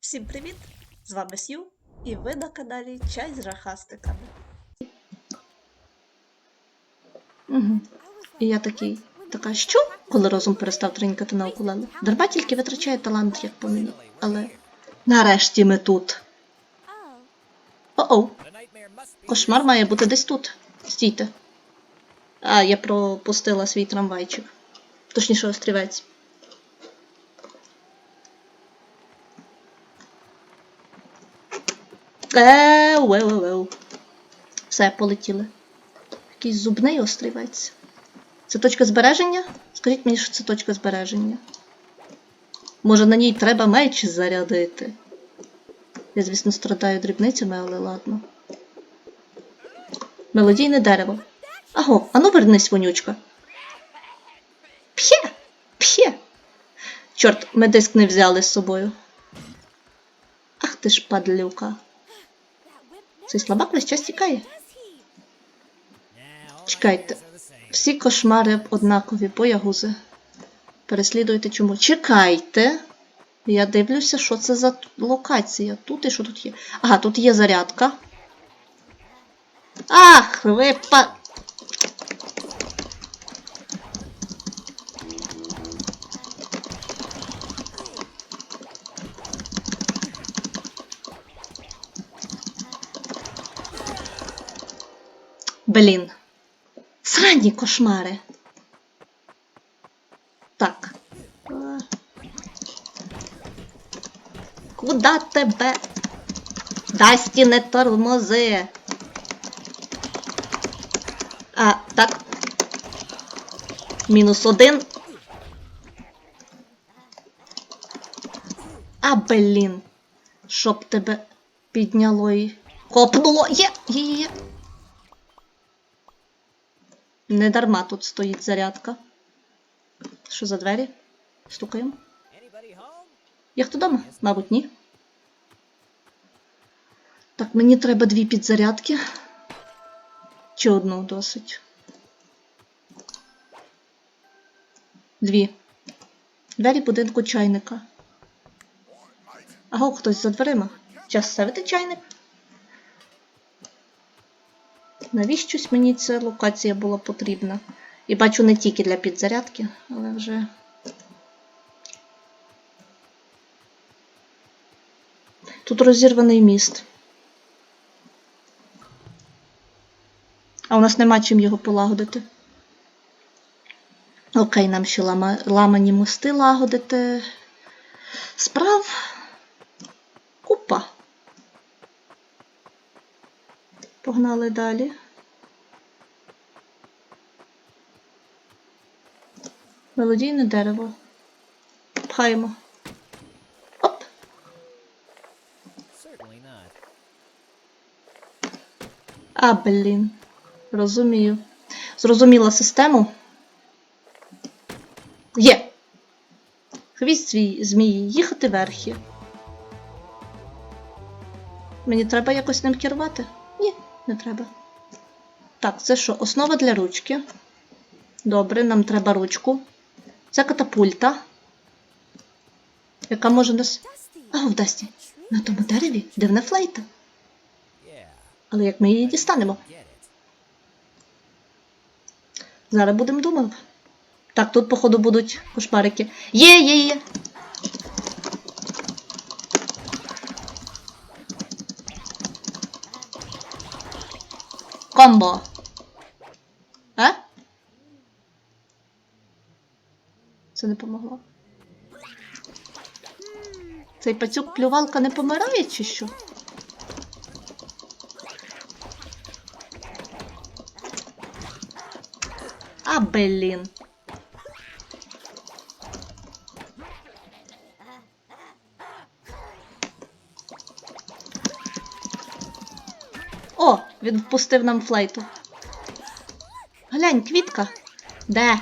Всім привіт! З вами Сью, і ви на каналі Чай з жахастиками. Угу. І я такий, така, що? Коли розум перестав тринькати на укулеле. Дарма тільки витрачає талант, як по мені. Але нарешті ми тут. О-оу, кошмар має бути десь тут. Стійте. А, я пропустила свій трамвайчик. Точніше, острівець. Еу, еу, еу. Все, полетіли. Якийсь зубний острівець. Це точка збереження? Скажіть мені, що це точка збереження. Може на ній треба меч зарядити. Я, звісно, страдаю дрібницями, але ладно. Мелодійне дерево. Аго, ану вернись, вонючка. П'є! П'є! Чорт, ми диск не взяли з собою. Ах ти ж падлюка. Цей слабак весь час тікає. Чекайте. Всі кошмари однакові, боягузи. Переслідуйте чому. Чекайте. Я дивлюся, що це за локація. Тут і що тут є. Ага, тут є зарядка. Ах, ви па. Блін. Сранні кошмари. Так. Куда тебе? Дасті не тормози. А, так. Мінус один. А, блін. Щоб тебе підняло і копнуло. Є, є, є. Не дарма тут стоїть зарядка. Що за двері? Стукаємо. Є хто дома? Мабуть, ні. Так, мені треба дві підзарядки. Чи одну досить? Дві. Двері будинку чайника. Аго, хтось за дверима. Час ставити чайник. Навіщось мені ця локація була потрібна? І бачу не тільки для підзарядки, але вже. Тут розірваний міст. А у нас нема чим його полагодити. Окей, нам ще лама... ламані мости лагодити. Справ. Купа. Погнали далі. Мелодійне дерево. Пхаємо. Оп! А, блін. Розумію. Зрозуміла систему. Є! Хвіст свій змії, їхати верхи. Мені треба якось ним керувати? Ні, не треба. Так, це що? Основа для ручки. Добре, нам треба ручку. Це катапульта. Яка може нас. А, в. На тому дереві дивна флейта. Але як ми її дістанемо? Зараз будемо думати. Так, тут, походу, будуть кошмарики. Є, є, є. Комбо. А? Це не помогло. Цей пацюк плювалка не помирає, чи що? А, блін. О, він впустив нам флейту. Глянь, квітка. Де?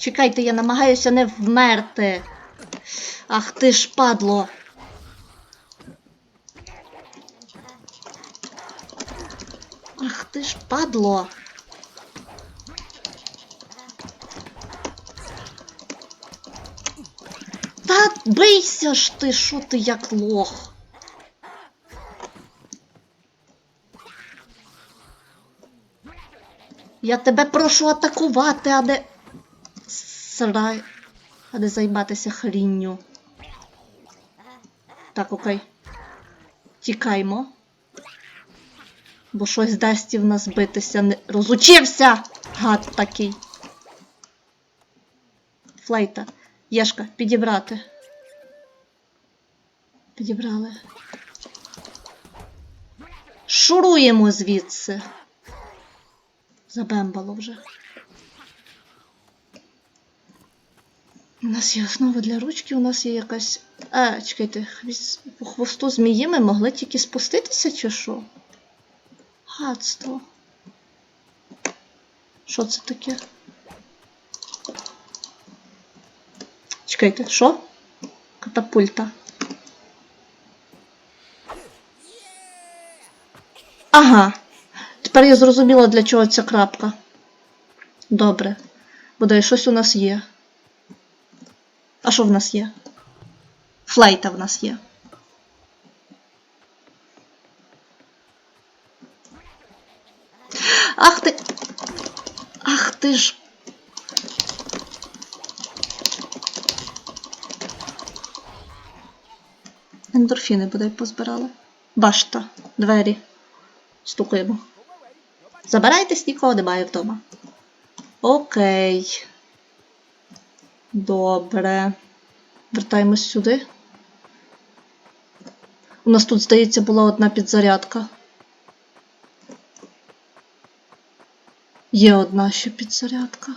Чекайте, я намагаюся не вмерти. Ах ти ж падло. Ах ти ж падло. Та Бийся ж ти, що ти як лох. Я тебе прошу атакувати, а не срай. А не займатися хрінню. Так, окей. Тікаймо. Бо щось дасть в нас битися не розучився! Гад такий. Флейта. Єшка, підібрати. Підібрали. Шуруємо звідси. Забембало вже. У нас є основа для ручки, у нас є якась. А, чекайте, по хвосту змії ми могли тільки спуститися, чи що? Гадство. Що це таке? Чекайте, що? Катапульта. Ага. Тепер я зрозуміла, для чого ця крапка. Добре. Бодай щось у нас є. А що в нас є? Флейта в нас є. Ах ти. Ах ти ж. Ендорфіни бодай позбирали. Башта, двері. Стукаємо. Забирайтесь, нікого немає вдома. Окей. Добре. Вертаємось сюди. У нас тут, здається, була одна підзарядка. Є одна ще підзарядка.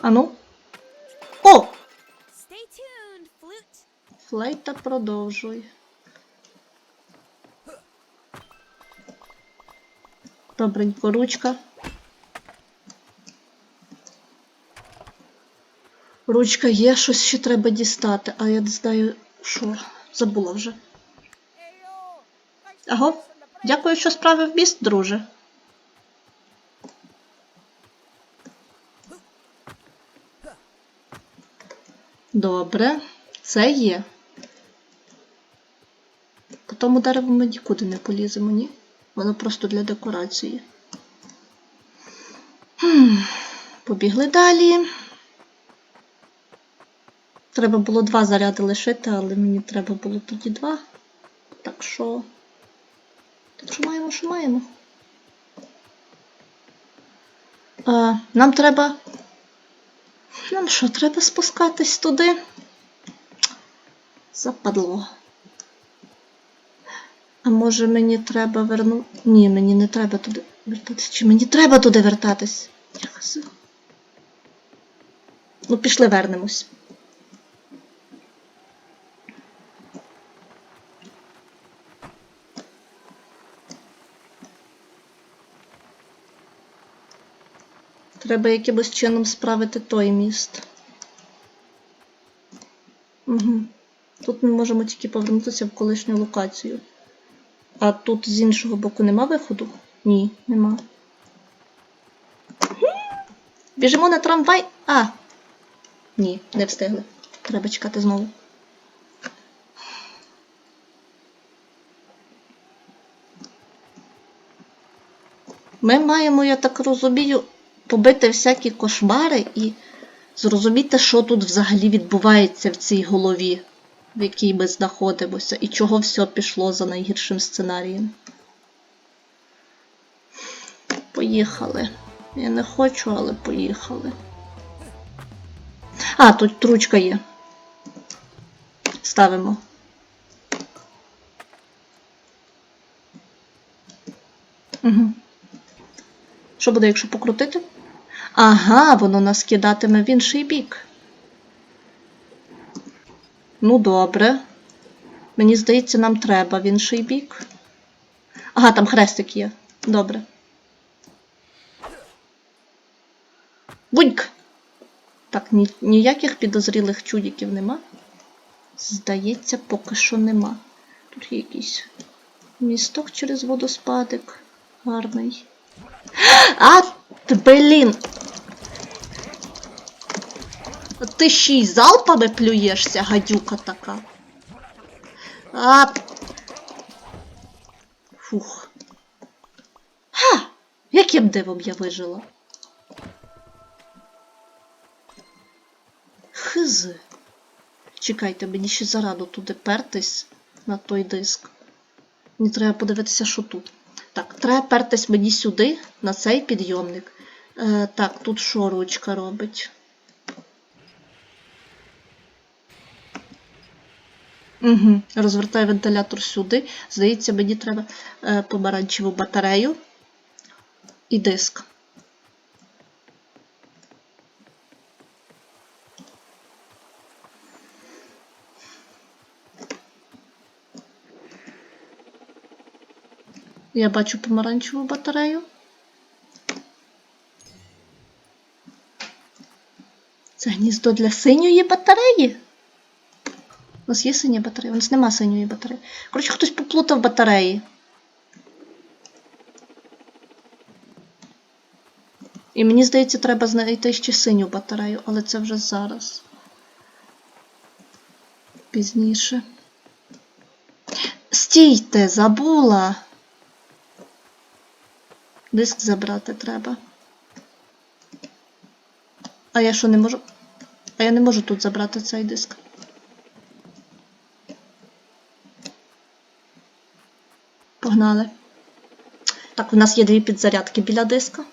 Ану. О! Флейта продовжуй. Добренько, ручка. Ручка є, щось ще треба дістати, а я не знаю, що. Забула вже. Аго, дякую, що справив міст, друже. Добре, це є. По тому дереву ми нікуди не поліземо, ні? Воно просто для декорації. Хм, Побігли далі. Треба було два заряди лишити, але мені треба було тоді два. Так що. Так що маємо, що маємо. А, нам треба. Нам що, треба спускатись туди? Западло. А може мені треба вернути. Ні, мені не треба туди вертатись. Чи мені треба туди вертатись? Яхаси. Ну, пішли вернемось. Треба якимось чином справити той міст. Угу. Тут ми можемо тільки повернутися в колишню локацію. А тут з іншого боку нема виходу? Ні, нема. Біжимо на трамвай. А! Ні, не встигли. Треба чекати знову. Ми маємо, я так розумію, побити всякі кошмари і зрозуміти, що тут взагалі відбувається в цій голові, в якій ми знаходимося, і чого все пішло за найгіршим сценарієм. Поїхали. Я не хочу, але поїхали. А, тут ручка є. Ставимо. Угу. Що буде, якщо покрутити? Ага, воно нас кидатиме в інший бік. Ну, добре. Мені здається, нам треба в інший бік. Ага, там хрестик є. Добре. Буньк! Так, ні, ніяких підозрілих чудіків нема. Здається, поки що нема. Тут є якісь Місток через водоспадик. Гарний. А, блін! Ти ще й залпами плюєшся, гадюка така. А. Фух. Ха! Яким дивом я вижила? Хз. Чекайте, мені ще зараду туди пертись на той диск. Мені треба подивитися, що тут. Так, треба пертись мені сюди, на цей підйомник. Е, так, тут що ручка робить? Угу. Розвертаю вентилятор сюди. Здається, мені треба е, помаранчеву батарею і диск. Я бачу помаранчеву батарею. Це гніздо для синьої батареї. У нас є синя батарея, у нас нема синьої батареї. Коротше, хтось поплутав батареї. І мені здається, треба знайти ще синю батарею, але це вже зараз. Пізніше. Стійте, забула. Диск забрати треба. А я що не можу? А я не можу тут забрати цей диск. Погнали. Так, у нас є дві підзарядки біля диска.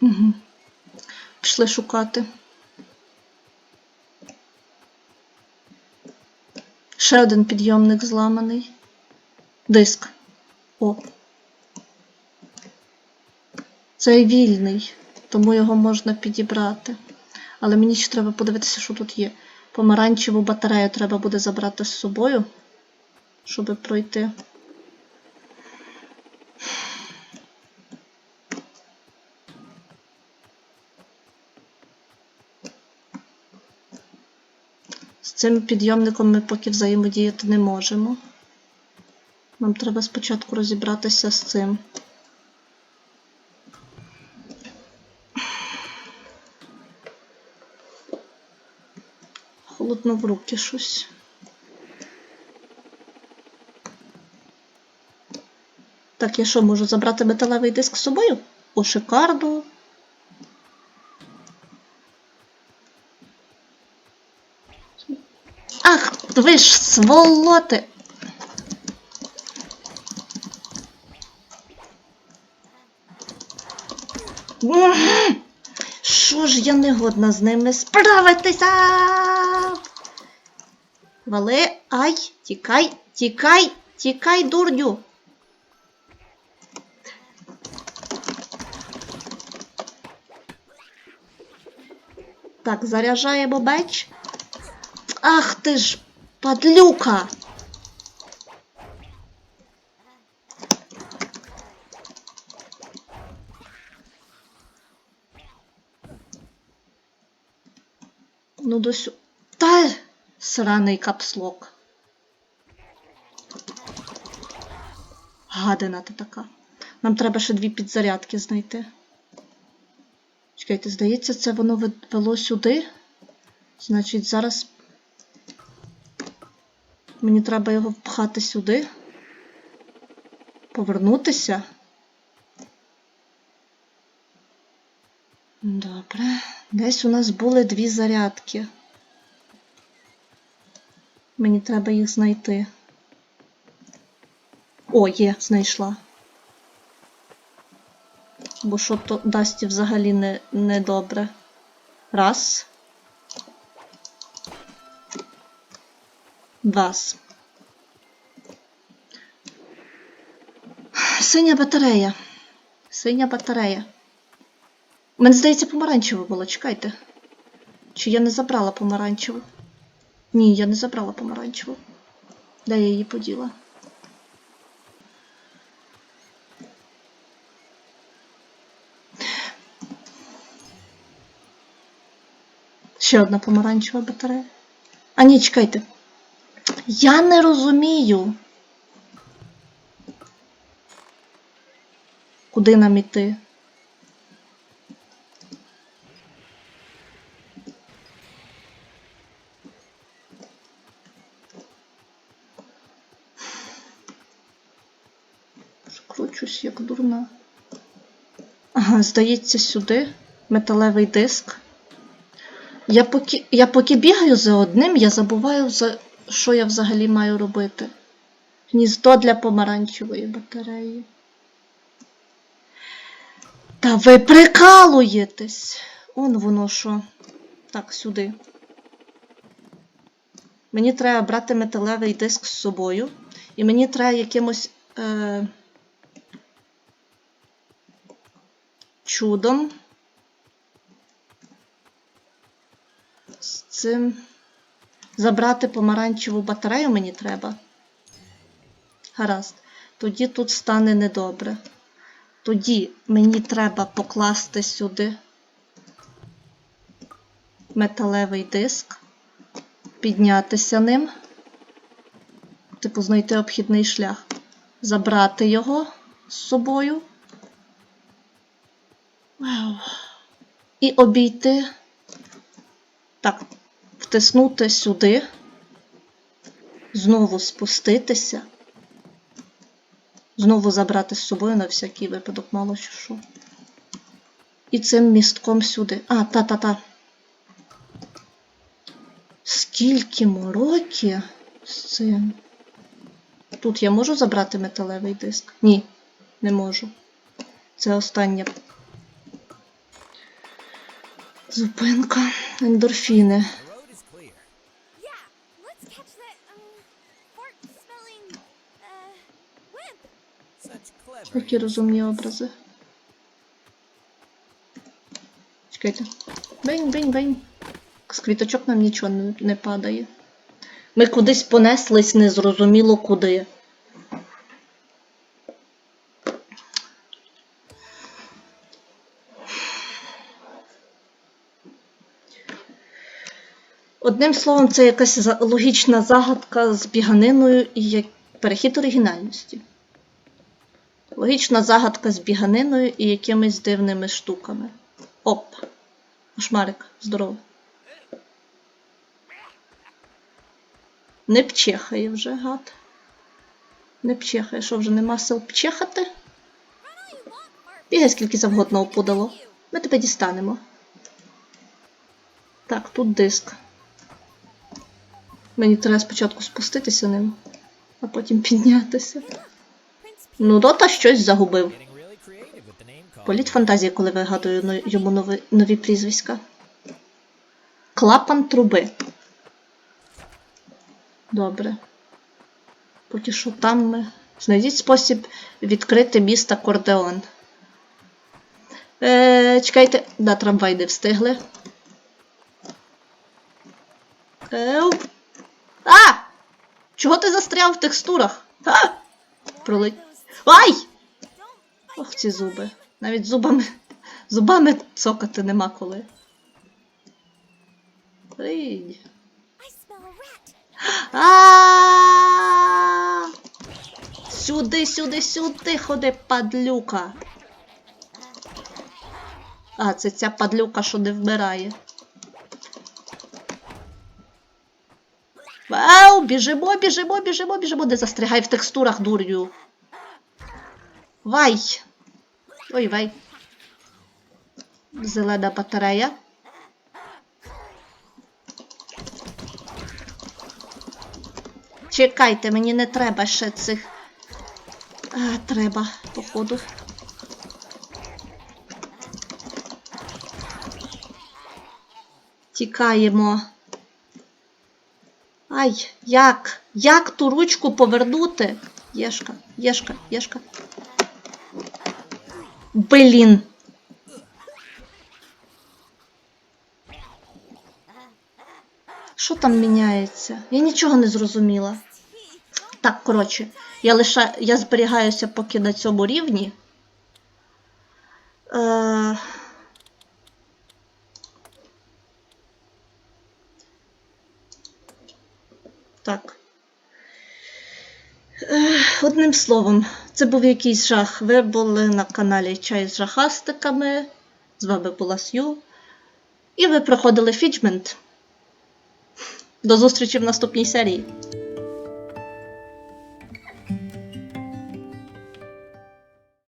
Угу. Пішли шукати. Ще один підйомник зламаний. Диск. О. Цей вільний, тому його можна підібрати. Але мені ще треба подивитися, що тут є. Помаранчеву батарею треба буде забрати з собою, щоб пройти. З цим підйомником ми поки взаємодіяти не можемо. Нам треба спочатку розібратися з цим. Холодно в руки щось. Так, я що, можу забрати металевий диск з собою? О, шикарно. Ах, ви ж сволоти! М, Що ж я не годна з ними справитися? Вали, ай, тікай, тікай, тікай, дурню. Так, заряджаємо меч. Ах ти ж, падлюка! Ну досю. Та сраний капслок. Гадина ти така. Нам треба ще дві підзарядки знайти. Чекайте, здається, це воно вело сюди. Значить, зараз мені треба його впхати сюди. Повернутися. Добре. Десь у нас були дві зарядки. Мені треба їх знайти. О, є, знайшла. Бо що то дасть взагалі не, не добре. Раз. Два. Синя батарея. Синя батарея. У мене, здається, помаранчева була, чекайте. Чи я не забрала помаранчеву? Ні, я не забрала помаранчеву. Де я її поділа? Ще одна помаранчева батарея. А ні, чекайте. Я не розумію. Куди нам іти? Кручусь як дурна. Ага, здається, сюди металевий диск. Я поки, я поки бігаю за одним, я забуваю, за що я взагалі маю робити. Гніздо для помаранчевої батареї. Та ви прикалуєтесь! Он воно що. Так, сюди. Мені треба брати металевий диск з собою. І мені треба якимось е, чудом з цим забрати помаранчеву батарею мені треба. Гаразд. Тоді тут стане недобре. Тоді мені треба покласти сюди металевий диск, піднятися ним, типу знайти обхідний шлях, забрати його з собою. І обійти. Так, втиснути сюди, знову спуститися, знову забрати з собою на всякий випадок, мало що що. І цим містком сюди. А, та-та-та. Скільки мороки з цим. Тут я можу забрати металевий диск? Ні, не можу. Це остання Such clever. Які розумні образи. Чекайте. Бень, бень, бень. З квіточок нам нічого не падає. Ми кудись понеслись незрозуміло куди. Одним словом, це якась логічна загадка з біганиною і перехід оригінальності. Логічна загадка з біганиною і якимись дивними штуками. Оп. Шмарик, здорово. Не пчехає вже, гад. Не пчехає, що вже нема сил пчехати? Бігай скільки завгодно опудало. Ми тебе дістанемо. Так, тут диск. Мені треба спочатку спуститися ним, а потім піднятися. Ну, дота щось загубив. Політ фантазії, коли вигадую йому нові, нові прізвиська. Клапан труби. Добре. Поки що там ми. Знайдіть спосіб відкрити міст акордеон. Е, чекайте, да, трамвай не встигли. Еу. А! Чого ти застряв в текстурах? А! Пролить. Ай! Ох, ці зуби. Навіть зубами. Зубами цокати нема коли. Rat. А! Сюди, сюди, сюди ходи, падлюка. А, це ця падлюка, що не вмирає. Вау, біжимо, біжимо, біжимо, біжимо, не застрягай в текстурах, дурню. Вай. Ой, вай. Зелена батарея. Чекайте, мені не треба ще цих. А, треба, походу. Тікаємо. Ай, як? Як ту ручку повернути? Єшка, єшка, єшка. Блін. Що там міняється? Я нічого не зрозуміла. Так, коротше, я лише я зберігаюся поки на цьому рівні. Е... Так. Ех, Одним словом, це був якийсь жах. Ви були на каналі Чай з жахастиками. З вами була Сью. І ви проходили фіджмент. До зустрічі в наступній серії.